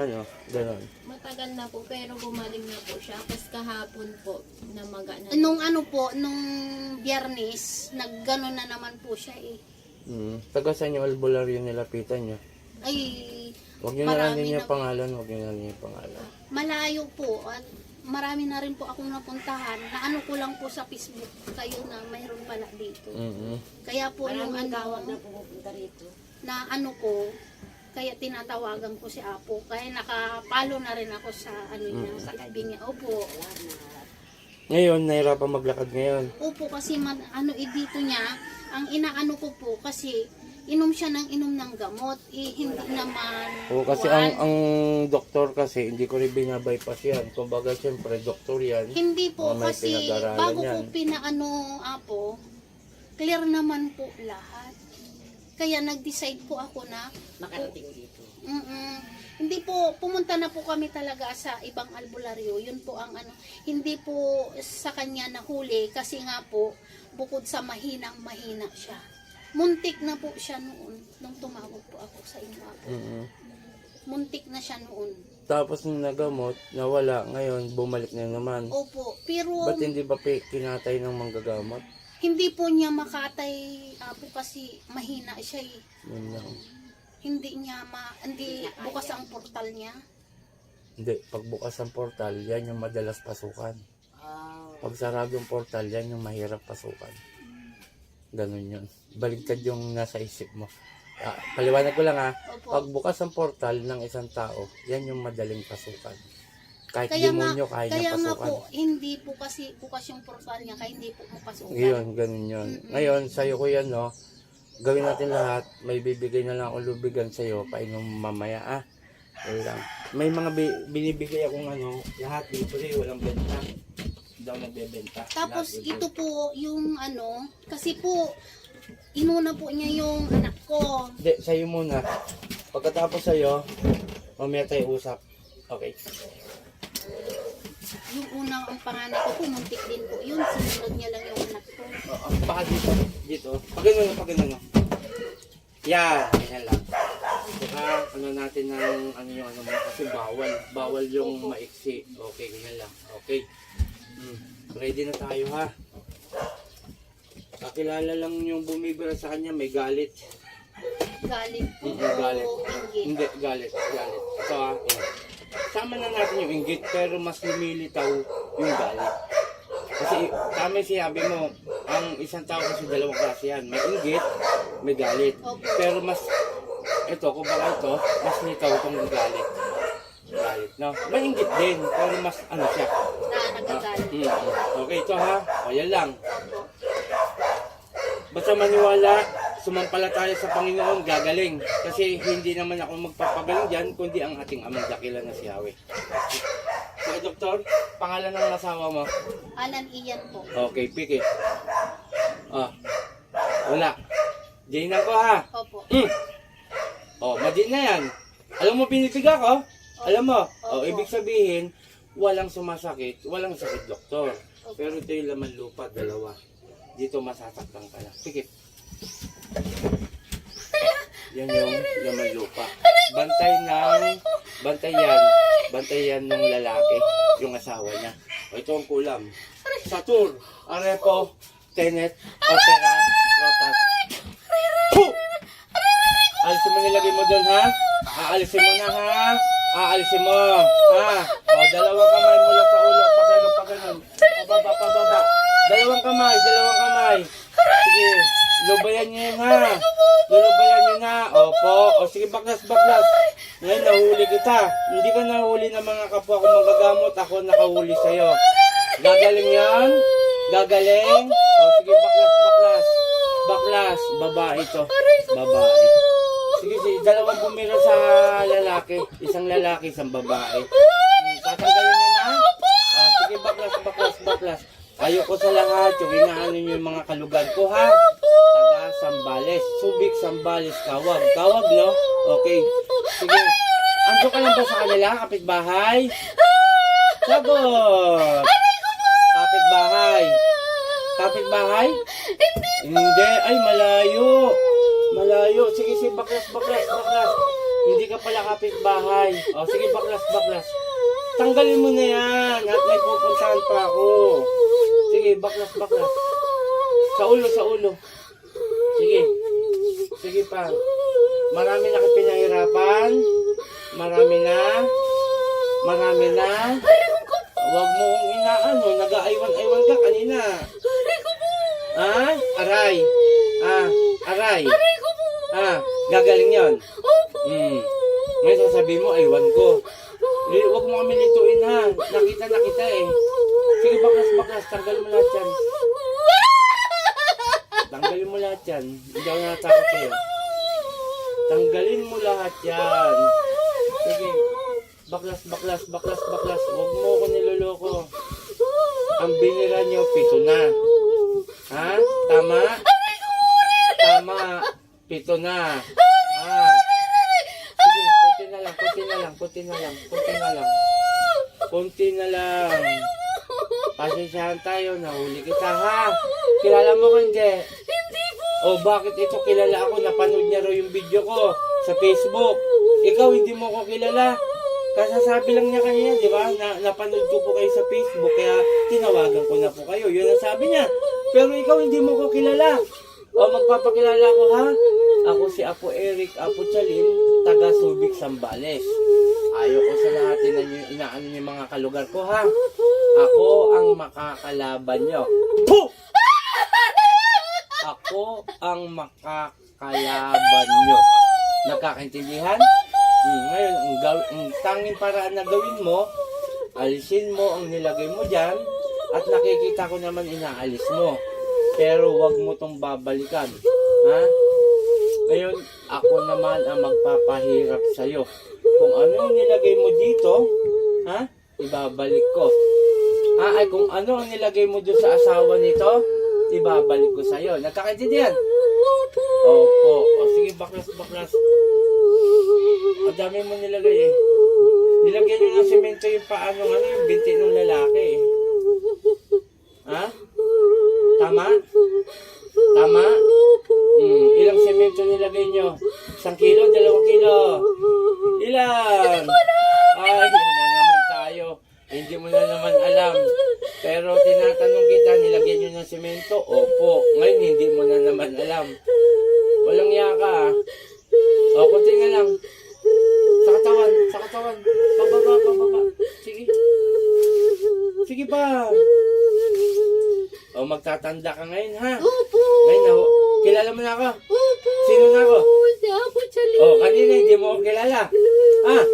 ano, gano'n. Matagal na po, pero gumaling na po siya. Tapos kahapon po, namaga na. Nung ano po, nung biyernes, naggano na naman po siya eh. Mm. Taga saan yung albularyo nilapitan niyo? Ay, Huwag niyo na lang Marami din yung na- pangalan, huwag niyo na lang yung pangalan. malayo po. At marami na rin po akong napuntahan. Na ano ko lang po sa Facebook kayo na mayroon pala dito. Mm-mm. Kaya po yung Maraming ano, tawag na pumupunta rito. na ano ko, kaya tinatawagan ko si Apo. Kaya nakapalo na rin ako sa ano niya, sa FB niya. Opo. Ngayon, nahirapan maglakad ngayon. Opo kasi man, ano eh, dito niya, ang inaano ko po kasi inom siya ng inom ng gamot. Eh, hindi naman. Oo, kasi kuwan. ang ang doktor kasi hindi ko rin binabypass yan. Kumbaga, siyempre, doktor yan. Hindi po Mga may kasi pinag-aralan bago yan. po pinaano apo, clear naman po lahat. Kaya nag-decide po ako na Makarating dito. mm hindi po pumunta na po kami talaga sa ibang albularyo. Yun po ang ano, hindi po sa kanya nahuli kasi nga po bukod sa mahinang mahina siya. Muntik na po siya noon nung tumawag po ako sa inyo po. Mm-mm. Muntik na siya noon. Tapos nung nagamot, nawala. Ngayon, bumalik na naman. Opo, pero Ba't hindi ba pi- kinatay ng manggagamot? Hindi po niya makatay apo kasi mahina siya eh. Yun lang. Hindi niya ma hindi bukas ang portal niya. Hindi, pagbukas ang portal, yan yung madalas pasukan. Ah, Pag sarado yung portal, yan yung mahirap pasukan. Ganun yun. Baligtad yung nasa isip mo. Ah, paliwanag ko lang ha. Opo. Pag bukas ang portal ng isang tao, yan yung madaling pasukan. Kahit Kaya nga, demonyo, kaya kaya niya nga pasukan. po, hindi po kasi bukas yung portal niya, kaya hindi po mapasukan. Ngayon, ganun yun. Ngayon, sa'yo ko yan, no? Gawin natin lahat. May bibigay na lang akong lubigan sa'yo. Painom mamaya, ah. Yun lang. May mga bi- binibigay akong ano, lahat libre, walang benta. Hindi ako nagbebenta. Tapos Lahat ito po yung ano, kasi po, inuna po niya yung anak ko. Hindi, sa'yo muna. Pagkatapos sa'yo, mamaya tayo usap. Okay. Yung unang ang panganay ko po, muntik din po yun. Sinunod niya lang yung anak ko. Oo. Baka dito. Dito. Pag ganun, pag ganun. Yan. Yan lang. Saka, ano natin ng, ano yung ano mo, kasi bawal. Bawal yung maiksi. Okay, ganyan lang. Okay. Hmm. Ready na tayo ha. Kakilala lang yung bumibira sa kanya, may galit. Galit po. Mm, galit. Hindi, galit. Galit. Ito ha. Yan. Sama na natin yung inggit, pero mas lumilitaw yung galit. Kasi tama sinabi mo, ang isang tao kasi dalawang klase yan. May inggit, may galit. Opo. Pero mas, ito, kung baka ito, mas litaw itong galit. Galit, no? May inggit din, pero mas ano siya. Na nagagalit. Hmm. Okay, ito ha. O, yan lang. Basta maniwala, sumampalataya sa Panginoon, gagaling. Kasi hindi naman ako magpapagaling dyan, kundi ang ating amang dakilan na si Yahweh. Okay, doktor, pangalan ng asawa mo? Alan Ian po. Okay, pikit. Ah, wala. Diyan ko ha. Opo. Mm. Oh, madin na yan. Alam mo, pinipiga ko? Alam mo? Oh, Opo. ibig sabihin, walang sumasakit, walang sakit, doktor. Pero ito yung laman lupa, dalawa. Dito masasaktan ka na. Pikit. Yan yung laman lupa. Bantay ng, bantay yan, bantay yan ng lalaki, yung asawa niya. O, ito ang kulam. Satur, Arepo, Tenet, Opera, Rotas. Huh! Alisin mo nilagay mo doon, ha? Aalisin mo na, ha? Aalisin mo, ha? O, dalawang kamay mula sa ulo. Pagano, pagano. Pababa, pababa. Dalawang kamay, dalawang kamay. Sige, lubayan niyo yun, ha? Lulubayan niyo na. Opo. O, sige, baklas, baklas. Ngayon, nahuli kita. Hindi ka nahuli ng mga kapwa ko magagamot. Ako nakahuli sa'yo. Gagaling yan? Gagaling? O, sige, baklas, baklas. Baklas, babae to. Babae. Sige, sige, dalawang bumira sa lalaki. Isang lalaki, isang babae. Tatanggalin niyo na? Ah, sige, baklas, baklas, baklas. Ayoko sa lahat, yung inaano niyo yung mga kalugad ko, ha? Sambales, Subic, Sambales, Kawag. Kawag, no? Okay. Sige. Ando ka lang ba sa kanila, kapitbahay? Sagot! Kapitbahay. Kapitbahay? Hindi. Ay, malayo. Malayo. Sige, sige, baklas, baklas, baklas. Hindi ka pala kapitbahay. O, sige, baklas, baklas. Tanggalin mo na yan. At may pupuntahan pa ako. Sige, baklas, baklas. Sa ulo, sa ulo. Sige. Sige pa. Marami na kayo pinahirapan. Marami na. Marami na. Huwag mo inaano. Nag-aaywan-aywan ka kanina. Ha? Aray. Ah, aray. Ah, gagaling yon. Hmm. Ngayon sasabihin mo, aywan ko. Eh, Huwag mo kami lituin ha. Nakita na eh. Sige, baklas, baklas. Tanggalin mo lahat yan. Tanggalin mo lahat yan. Hindi ako natakot sa'yo. Tanggalin mo lahat yan. Sige. Baklas, baklas, baklas, baklas. Huwag mo ko niloloko. Ang binira niyo, pito na. Ha? Tama? Tama. Pito na. Ah. Sige, konti na lang, konti na lang, konti na lang, konti na lang. Konti na lang. Pasensyahan tayo, nahuli kita ha. Kilala mo ko hindi? Hindi po. O bakit ito kilala ako? Napanood niya raw yung video ko sa Facebook. Ikaw hindi mo ko kilala. Kasasabi lang niya kanina, di ba? Na, napanood ko po kayo sa Facebook, kaya tinawagan ko na po kayo. Yun ang sabi niya. Pero ikaw hindi mo ko kilala. O magpapakilala ko ha. Ako si Apo Eric Apo Chalin, taga Subic, Sambales. Ayoko sa lahat na niyo inaano niyo mga kalugar ko ha. Ako ang makakalaban. Puh! Ako ang makakalaban nyo. Nagkakaintindihan? Hmm, ngayon, ang, gaw- ang tanging paraan na gawin mo, alisin mo ang nilagay mo dyan, at nakikita ko naman inaalis mo. Pero wag mo tong babalikan. Ha? Ngayon, ako naman ang magpapahirap sa'yo. Kung ano ang nilagay mo dito, ha? Ibabalik ko. Ah, ay kung ano ang nilagay mo doon sa asawa nito, ibabalik ko sa'yo. Nagkakaintindihan? Opo. O sige, baklas, baklas. Ang dami mo nilagay eh. Nilagyan nyo ng semento yung paano, ano, yung binti ng lalaki eh. Ha? Tama? Tama? Semento nilagay nyo? Isang kilo, dalawang kilo? Ilan? Ay, yun na naman tayo. Hindi mo na naman alam. Pero tinatanong kita, nilagyan nyo ng semento? Opo. Ngayon, hindi mo na naman alam. Walang yaka ah. O, kunti nga lang. Sa katawan, sa katawan. Pababa, pababa. Sige. Sige pa. O, magtatanda ka ngayon, ha? Opo. Ngayon, na, kilala mo na ako. Opo. Sino na ako? Si Apo Chalin. O, kanina hindi mo ako kilala. Ah,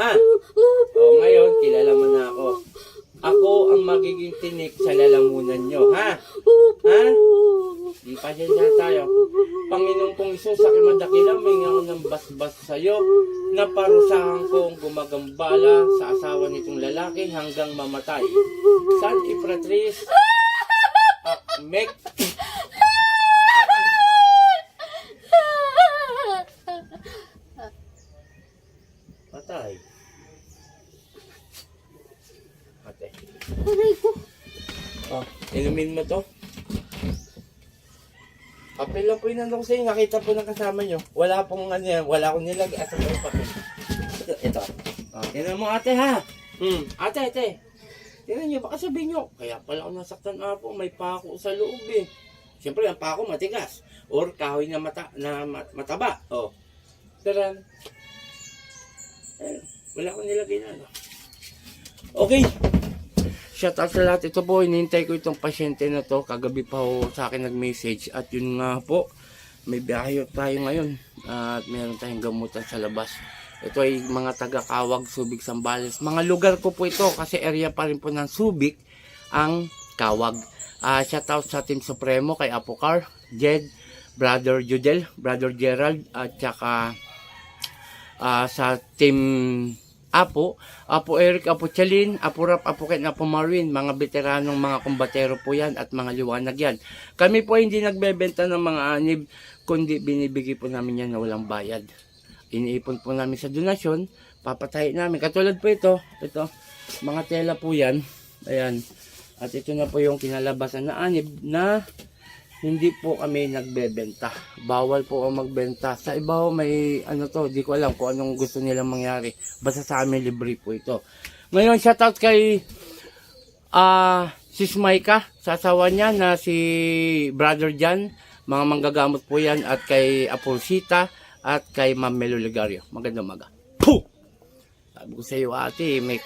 ah. O, ngayon, kilala mo na ako. Ako ang magiging tinik sa lalamunan nyo, ha? Ha? Di pa siya tayo. Panginoong kong Isus, sa kimadakila, may ako ng basbas sa'yo na parusahan kong gumagambala sa asawa nitong lalaki hanggang mamatay. San Ifratris, Mek, patay. Ate. Aray ko. Oh, inumin mo to. Papel lang po ko sa inyo. Nakita po ng kasama nyo. Wala pong ano yan. Wala akong nilagay. Ito po yung papel. Ito. ito. Oh, tingnan mo ate ha. Hmm. Ate, ate. Tingnan nyo. Baka sabihin nyo. Kaya pala ako nasaktan nga po. May pako sa loob eh. Siyempre, ang pako matigas. Or kahoy na, mata, na mat- mataba. Oh. Taran. Eh, wala akong nilagay na ano. Okay. Shout out sa lahat. Ito po, hinihintay ko itong pasyente na to. Kagabi pa ho sa akin nag-message. At yun nga po, may biyahe tayo ngayon. At meron tayong gamutan sa labas. Ito ay mga taga-Kawag, Subic, Sambales. Mga lugar ko po ito kasi area pa rin po ng Subic ang Kawag. Ah, shout out sa Team Supremo kay Apocar, Jed, Brother Judel, Brother Gerald, at saka ah, sa Team Apo, Apo Eric, Apo Chalin, Apo Rap, Apo Ken, Apo Marwin, mga veteranong mga kumbatero po yan at mga liwanag yan. Kami po hindi nagbebenta ng mga anib, kundi binibigay po namin yan na walang bayad. Iniipon po namin sa donasyon, papatayin namin. Katulad po ito, ito, mga tela po yan. Ayan. At ito na po yung kinalabasan na anib na hindi po kami nagbebenta. Bawal po ang magbenta. Sa iba may ano to, di ko alam kung anong gusto nilang mangyari. Basta sa amin libre po ito. Ngayon, shoutout kay ah Sis Maika, sa asawa niya na si Brother Jan, mga manggagamot po yan, at kay Apolsita, at kay Ma'am Melo Ligario. Magandang maga. Puh! Sabi ko sa iyo ate, may